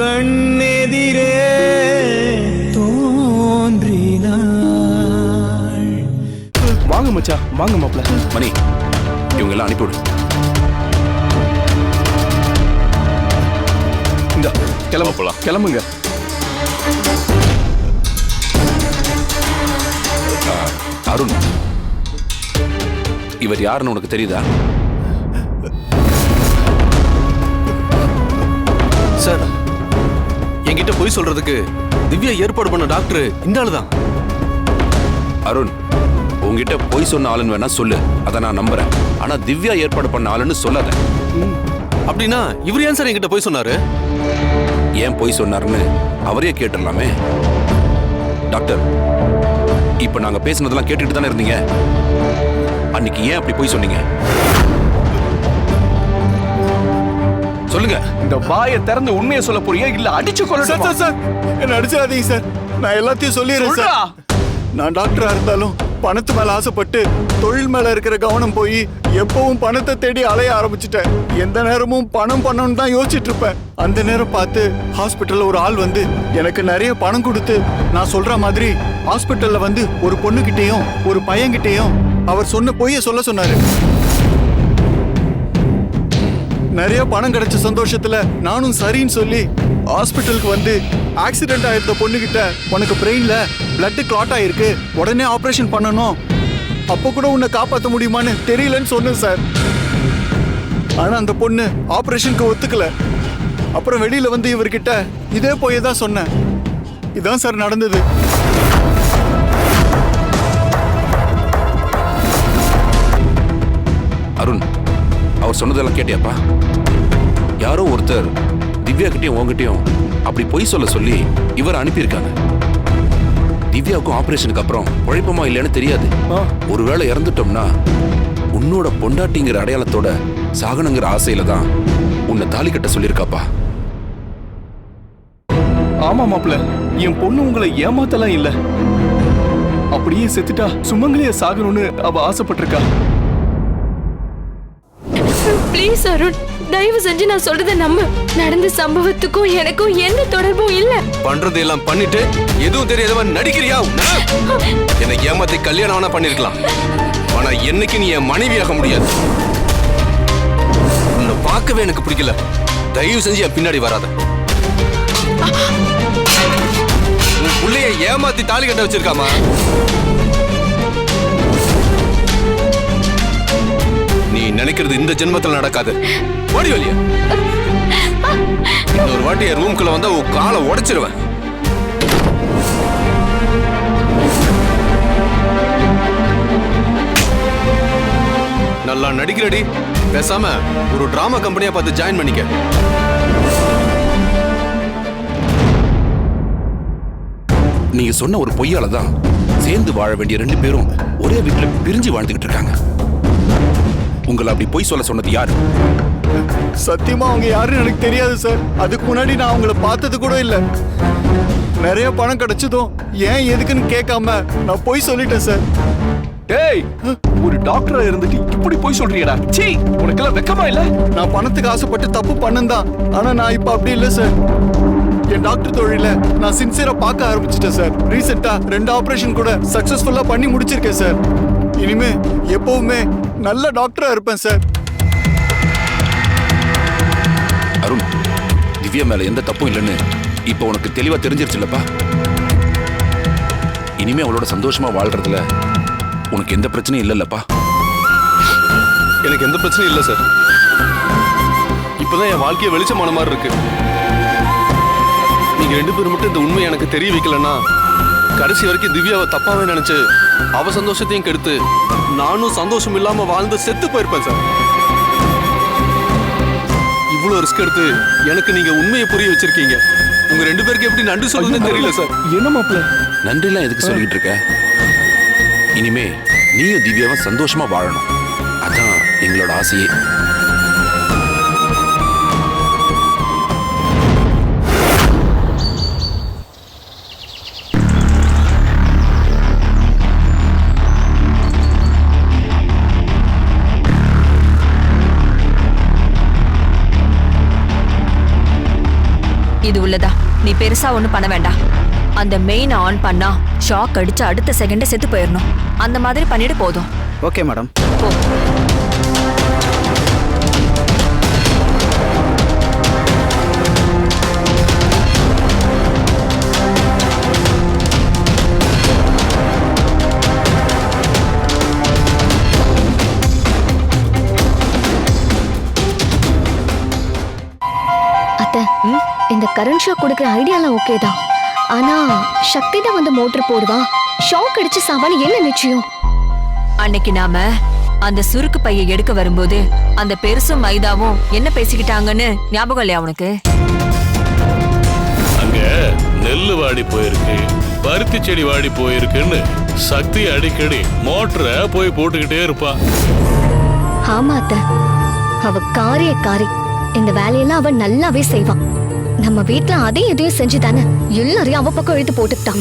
கண்ணெதிரே தோன்றினாள். வாங்க மச்சான் வாங்க மாப்ள மணி இவங்க எல்லாம் அனுப்பிவிடு இந்த கிளம்ப போலாம். கிளம்புங்க. அருண் இவர் யாருன்னு உனக்கு தெரியுதா? சார் என்கிட்ட பொய் சொல்றதுக்கு திவ்யா ஏற்பாடு பண்ண டாக்டர் இந்த ஆளு தான் அருண் உங்ககிட்ட பொய் சொன்ன ஆளுன்னு வேணா சொல்லு. அதை நான் நம்புறேன். ஆனா திவ்யா ஏற்பாடு பண்ண ஆளுன்னு சொல்லாத. அப்படின்னா இவர் ஏன் சார் என்கிட்ட பொய் சொன்னாரு? ஏன் பொய் சொன்னாருன்னு அவரே கேட்டுடலாமே. டாக்டர் இப்ப நாங்க பேசுனதெல்லாம் கேட்டுட்டு தானே இருந்தீங்க? அன்னைக்கு ஏன் அப்படி பொய் சொன்னீங்க? சொல்லுங்க. இந்த வாயை திறந்து உண்மையை சொல்ல போறியா இல்ல அடிச்சு சார் கொள்ளட்டுமா சார் சார். என்ன அடிச்சாதீங்க சார். நான் எல்லாத்தையும் சொல்லிடுறேன். சார். நான் டாக்டரா இருந்தாலும் பணத்து மேல ஆசைப்பட்டு தொழில் மேல இருக்கிற கவனம் போய் எப்பவும் பணத்தை தேடி அலைய ஆரம்பிச்சிட்டேன். எந்த நேரமும் பணம் பண்ணணும்னு தான் யோசிச்சுட்டு இருப்பேன். அந்த நேரம் பார்த்து ஹாஸ்பிட்டல்ல ஒரு ஆள் வந்து எனக்கு நிறைய பணம் கொடுத்து நான் சொல்ற மாதிரி ஹாஸ்பிட்டல்ல வந்து ஒரு பொண்ணுகிட்டயும் ஒரு பையன்கிட்டயும் அவர் சொன்ன பொய்ய சொல்ல சொன்னாரு. நிறைய பணம் கிடைச்ச சந்தோஷத்துல நானும் சரின்னு சொல்லி ஹாஸ்பிட்டலுக்கு வந்து ஆக்சிடென்ட் ஆயிருந்த பொண்ணுகிட்ட உனக்கு பிரெயின்ல பிளட் கிளாட் ஆயிருக்கு உடனே ஆபரேஷன் பண்ணணும். அப்போ கூட உன்னை காப்பாற்ற முடியுமான்னு தெரியலன்னு சொன்னேன் சார் ஆனா அந்த பொண்ணு ஆபரேஷனுக்கு ஒத்துக்கல. அப்புறம் வெளியில வந்து இவர்கிட்ட இதே போய் தான் சொன்னேன். இதான் சார் நடந்தது. அருண் அவர் சொன்னதெல்லாம் கேட்டியாப்பா? யாரோ ஒருத்தர் திவ்யா கிட்டயும் உங்ககிட்டயும் அப்படி பொய் சொல்ல சொல்லி இவர் அனுப்பியிருக்காங்க. திவ்யாவுக்கும் ஆபரேஷனுக்கு அப்புறம் உழைப்பமா இல்லைன்னு தெரியாது. ஒருவேளை இறந்துட்டோம்னா உன்னோட பொண்டாட்டிங்கிற அடையாளத்தோட சாகனங்கிற ஆசையில தான் உன்னை தாலி கட்ட சொல்லியிருக்காப்பா. ஆமா மாப்ள என் பொண்ணு உங்களை ஏமாத்தலாம் இல்ல. அப்படியே செத்துட்டா சுமங்கலிய சாகணும்னு அவ ஆசைப்பட்டிருக்கா. ப்ளீஸ் அருண் தயவு செஞ்சு நான் சொல்றத நம்பு. நடந்த சம்பவத்துக்கும் எனக்கும் எந்த தொடர்பும் இல்ல. பண்றது எல்லாம் பண்ணிட்டு எதுவும் தெரியாதவன் நடிக்கிறியா? உன்னை? என்னை ஏமாத்தி கல்யாணம் வேணா பண்ணிருக்கலாம். ஆனா என்னைக்கு நீ என் மனைவியாக முடியாது. உன்னை பார்க்கவே எனக்கு பிடிக்கல. தயவு செஞ்சு என் பின்னாடி வராத. உன் பிள்ளைய ஏமாத்தி தாலி கட்ட வச்சிருக்காமா? நினைக்கிறது இந்த ஜென்மத்தில் நடக்காது. ஓடி வழியா இன்னொரு வாட்டி என் ரூம்குள்ள வந்தா உன் காலை உடைச்சிருவேன். நல்லா நடிக்கிறடி. பேசாம ஒரு டிராமா கம்பெனியா பார்த்து ஜாயின் பண்ணிக்க. நீங்க சொன்ன ஒரு பொய்யால தான் சேர்ந்து வாழ வேண்டிய ரெண்டு பேரும் ஒரே வீட்டுல பிரிஞ்சு வாழ்ந்துகிட்டு இருக்காங்க. உங்களை அப்படி பொய் சொல்ல சொன்னது யாரு? சத்தியமா அவங்க யாருன்னு எனக்கு தெரியாது சார் அதுக்கு முன்னாடி நான் அவங்கள பார்த்தது கூட இல்ல. நிறைய பணம் கிடைச்சதும் ஏன் எதுக்குன்னு கேட்காம நான் போய் சொல்லிட்டேன் சார் டேய் ஒரு டாக்டரா இருந்துட்டு இப்படி போய் சொல்றியடா சீ உனக்கெல்லாம் வெக்கமா இல்ல? நான் பணத்துக்கு ஆசைப்பட்டு தப்பு பண்ணேன் ஆனா நான் இப்ப அப்படி இல்ல சார் என் டாக்டர் தொழில நான் சின்சியரா பார்க்க ஆரம்பிச்சிட்டேன் சார் ரீசெண்டா ரெண்டு ஆபரேஷன் கூட சக்சஸ்ஃபுல்லா பண்ணி முடிச்சிருக்கேன் சார் இனிமே எப்பவுமே நல்ல டாக்டரா இருப்பேன் சார். அருண் திவ்யா மேல எந்த தப்பும் இல்லைன்னு இப்போ உனக்கு தெளிவா தெரிஞ்சிருச்சுல்லப்பா. இனிமே அவளோட சந்தோஷமா வாழ்றதுல உனக்கு எந்த பிரச்சனையும் இல்லைல்லப்பா. எனக்கு எந்த பிரச்சனையும் இல்லை சார். இப்பதான் என் வாழ்க்கையை வெளிச்சமான மாதிரி இருக்கு. நீங்க ரெண்டு பேரும் மட்டும் இந்த உண்மையை எனக்கு தெரிய வைக்கலன்னா கடைசி வரைக்கும் திவ்யாவை தப்பாவே நினைச்சு அவ சந்தோஷத்தையும் கெடுத்து நானும் சந்தோஷம் இல்லாம வாழ்ந்து செத்து போயிருப்பேன் சார். இவ்வளவு ரிஸ்க் எடுத்து எனக்கு நீங்க உண்மையை புரிய வச்சிருக்கீங்க. உங்க ரெண்டு பேருக்கு எப்படி நன்றி சொல்றதுன்னு தெரியல சார். என்ன மாப்ள நன்றிலாம் எதுக்கு சொல்லிட்டு இருக்க? இனிமே நீயும் திவ்யாவும் சந்தோஷமா வாழணும். அதான் எங்களோட ஆசையே. இது உள்ளதா? நீ பெருசா ஒன்றும் பண்ண வேண்டாம். அந்த மெயின் ஆன் பண்ணா ஷாக் அடிச்சு அடுத்த செகண்டே செத்து போயிடணும் அந்த மாதிரி பண்ணிட்டு போதும். ஓகே மேடம் கரண்ட் ஷாக் கொடுக்குற ஐடியாலாம் ஓகே தான். ஆனா சக்தி தான் வந்து மோட்டர் போடுவா. ஷாக் அடிச்சு சாவான்னு என்ன நிச்சயம்? அன்னைக்கு நாம அந்த சுருக்கு பையை எடுக்க வரும்போது அந்த பெருசும் மைதாவும் என்ன பேசிக்கிட்டாங்கன்னு ஞாபகம் இல்லையா உனக்கு? அங்க நெல்லு வாடி போயிருக்கு பருத்தி செடி வாடி போயிருக்குன்னு சக்தி அடிக்கடி மோட்டரை போய் போட்டுக்கிட்டே இருப்பா. ஆமா அத்தை. அவ காரிய காரி. இந்த வேலையெல்லாம் அவ நல்லாவே செய்வான் நம்ம வீட்டுல அதையும் இதையும் செஞ்சு தானே எல்லாரையும் அவ பக்கம் இழுத்து போட்டுக்கிட்டான்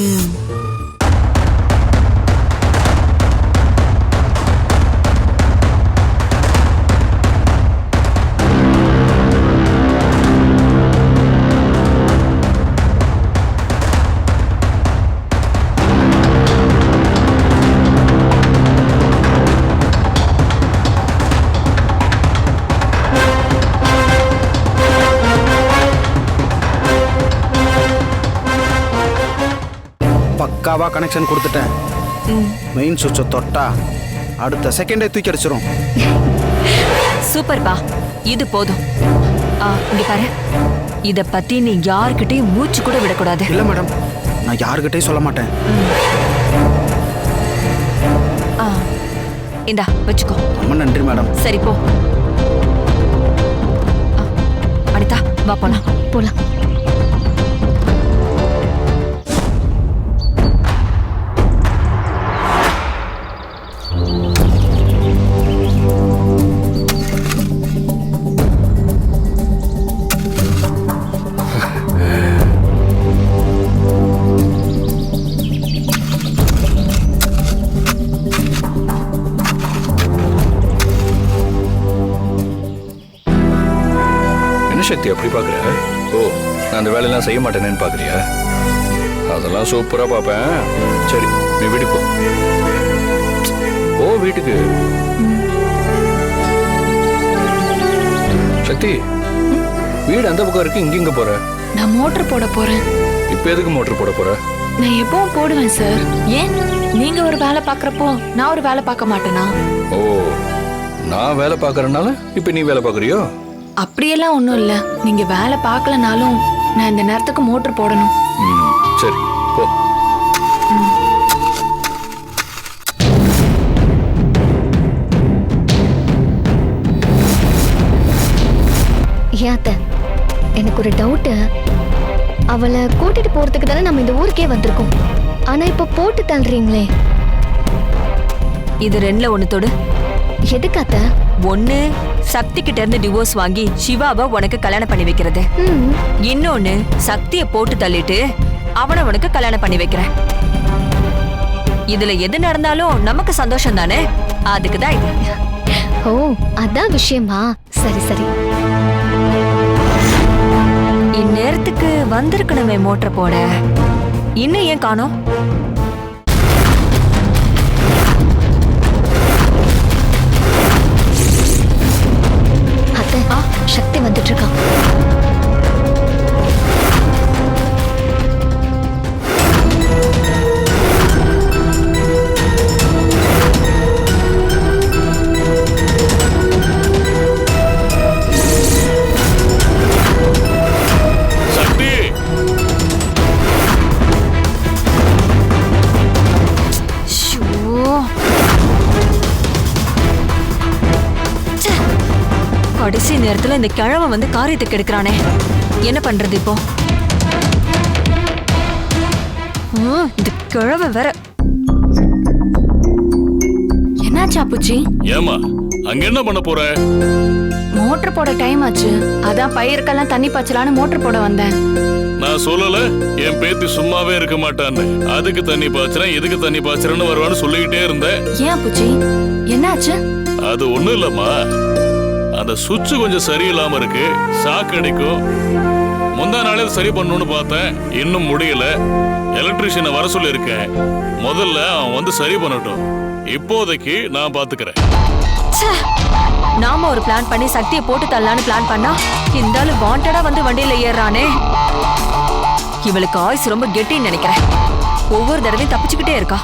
பக்காவா கனெக்ஷன் கொடுத்துட்டேன். மெயின் சுவிட்சை தொட்டா அடுத்த செகண்டே தூக்கி அடிச்சிரும். சூப்பர் பா இது போதும். ஆ, இங்க பாரு. இத பத்தி நீ யார்கிட்டயும் மூச்சு கூட விடக்கூடாது. இல்ல மேடம் நான் யாருக்கிட்டையும் சொல்ல மாட்டேன். ஆ, இந்தா வச்சுக்கோ. ரொம்ப நன்றி மேடம் சரி போ. ஆ, அனிதா வா போலாம். போலாம். சக்தி அப்படி பாக்குற ஓ நான் அந்த வேலையெல்லாம் செய்ய மாட்டேனேன்னு பாக்குறியா அதெல்லாம் சூப்பரா பாப்பேன் சரி நீ வீட்டுக்கு போ. ஓ வீட்டுக்கு. சக்தி வீடு அந்த பக்கம் இருக்கு இங்க இங்க போற? நான் மோட்டர் போட போறேன். இப்ப எதுக்கு மோட்டர் போட போற? நான் எப்பவும் போடுவேன் சார். ஏன்? நீங்க ஒரு வேலை பார்க்கறப்போ நான் ஒரு வேலை பார்க்க மாட்டேனா? ஓ நான் வேலை பார்க்கறனால இப்ப நீ வேலை பார்க்கறியோ? அப்படியெல்லாம் ஒன்றும் இல்லை. நீங்க வேலை பார்க்கலனாலும் நான் இந்த நேரத்துக்கு மோட்டர் போடணும். சரி போ. ஏன் அத்தை எனக்கு ஒரு டவுட்டு அவளை கூட்டிட்டு போறதுக்கு தானே நம்ம இந்த ஊருக்கே வந்திருக்கோம். ஆனா இப்ப போட்டு தள்ளுறீங்களே. இது ரெண்டுல ஒண்ணு தொடு. எதுக்கு அத்தை? ஒண்ணு சக்தி கிட்ட இருந்து டிவோர்ஸ் வாங்கி சிவாவை உனக்கு கல்யாணம் பண்ணி வைக்கிறது. இன்னொன்னு சக்திய போட்டு தள்ளிட்டு அவனை உனக்கு கல்யாணம் பண்ணி வைக்கிறேன். இதுல எது நடந்தாலும் நமக்கு சந்தோஷம் தானே? அதுக்கு தான் இது. ஓ அதான் விஷயமா? சரி சரி. இந்நேரத்துக்கு வந்திருக்கணுமே மோட்டர் போட. இன்னும் ஏன் காணோம்? சக்தி வந்துட்டு இருக்கான் நேரத்துல இந்த கிழவன் வந்து காரியத்துக்கு எடுக்கிறானே என்ன பண்றது இப்போ? இந்த கிழவன் வேற. என்னாச்சா புச்சி ஏமா அங்க என்ன பண்ண போற? மோட்டர் போட டைம் ஆச்சு. அதான் பயிருக்கெல்லாம் தண்ணி பாய்ச்சலான்னு மோட்டர் போட வந்தேன். நான் சொல்லல என் பேத்தி சும்மாவே இருக்க மாட்டான்னு. அதுக்கு தண்ணி பாய்ச்சறேன் எதுக்கு தண்ணி பாய்ச்சறேன்னு வருவான்னு சொல்லிக்கிட்டே இருந்தேன். ஏன் புச்சி என்னாச்சு? அது ஒண்ணும் இல்லம்மா. அந்த சுவிட்ச் கொஞ்சம் சரியில்லாம இருக்கு. ஷாக் அடிக்கும். முந்தா நாளே சரி பண்ணணும்னு பார்த்தேன். இன்னும் முடியல. எலக்ட்ரிஷியனை வர சொல்லியிருக்கேன். முதல்ல அவன் வந்து சரி பண்ணட்டும். இப்போதைக்கு நான் பாத்துக்கிறேன். ச்சே! நாம ஒரு பிளான் பண்ணி சக்தியை போட்டு தள்ளலான்னு பிளான் பண்ணா இந்த ஆளு வாண்டடா வந்து வண்டியில ஏறுறானே. இவளுக்கு ஆயுஸ் ரொம்ப கெட்டின்னு நினைக்கிறேன். ஒவ்வொரு தடவையும் தப்பிச்சுக்கிட்டே இருக்கா.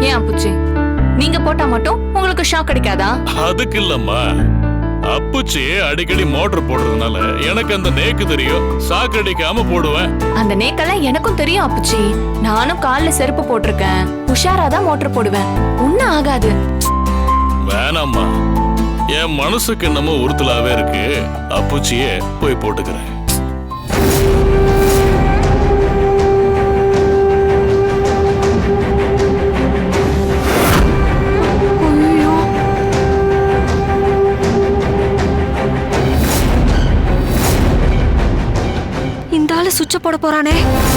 ஏன் அப்புச்சி நீங்க போட்டா மட்டும் உங்களுக்கு ஷாக் அடிக்காதா? அதுக்கு இல்லம்மா அப்புச்சி அடிக்கடி மோட்டர் போடுறதுனால எனக்கு அந்த நேக்கு தெரியும். சாக்கடிக்காம போடுவேன். அந்த நேக்கெல்லாம் எனக்கும் தெரியும் அப்புச்சி. நானும் கால்ல செருப்பு போட்டிருக்கேன். உஷாரா தான் மோட்டர் போடுவேன். ஒன்னும் ஆகாது. வேணாம்மா. என் மனசுக்கு என்னமோ உறுத்தலாவே இருக்கு. அப்புச்சியே போய் போட்டுக்கிறேன். போட போறானே?